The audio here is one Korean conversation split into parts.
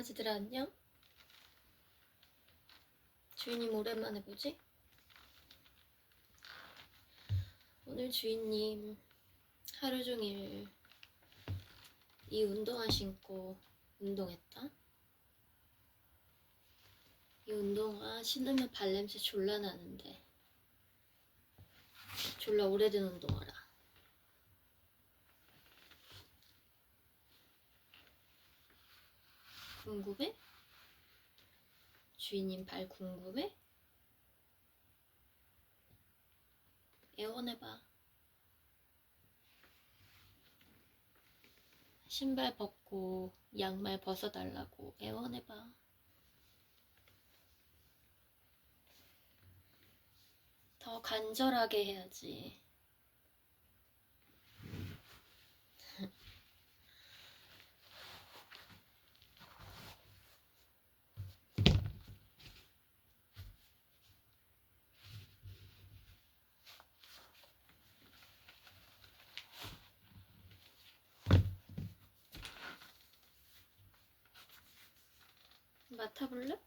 강아지들 안녕? 주인님 오랜만에 보지? 오늘 주인님 하루 종일 이 운동화 신고 운동했다. 이 운동화 신으면 발냄새 졸라 나는데 졸라 오래된 운동화라. 궁금해? 주인님 발 궁금해? 애원해봐. 신발 벗고 양말 벗어달라고 애원해봐. 더 간절하게 해야지. 맡아볼래?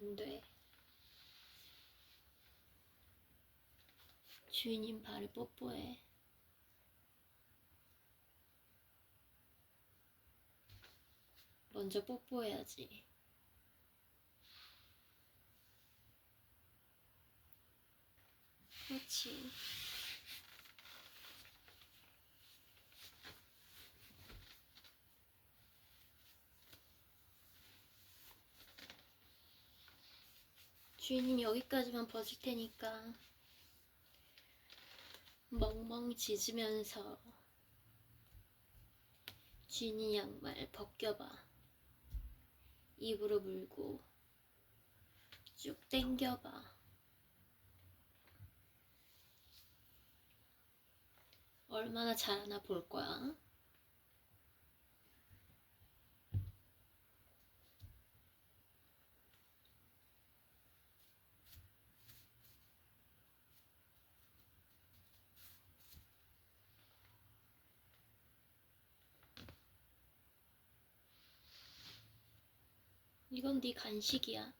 안 돼. 주인님 발을 뽀뽀해. 먼저 뽀뽀해야지. 그렇지. 주인님 여기까지만 벗을 테니까 멍멍 짖으면서 주인이 양말 벗겨봐. 입으로 물고 쭉 당겨봐. 얼마나 잘하나 볼 거야 이건 네 간식이야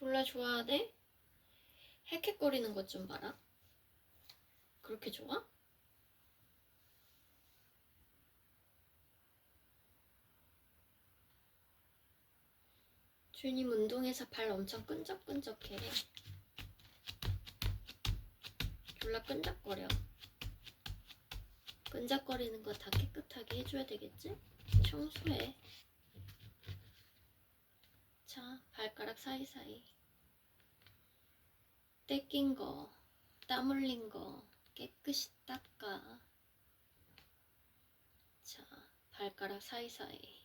졸라 좋아하네? 헥헥거리는 것 좀 봐라. 그렇게 좋아? 주님 운동해서 발 엄청 끈적끈적해. 졸라 끈적거려. 끈적거리는 거 다 깨끗하게 해줘야 되겠지? 청소해. 자, 발가락 사이사이. 떼낀 거, 땀 흘린 거 깨끗이 닦아. 자, 발가락 사이사이.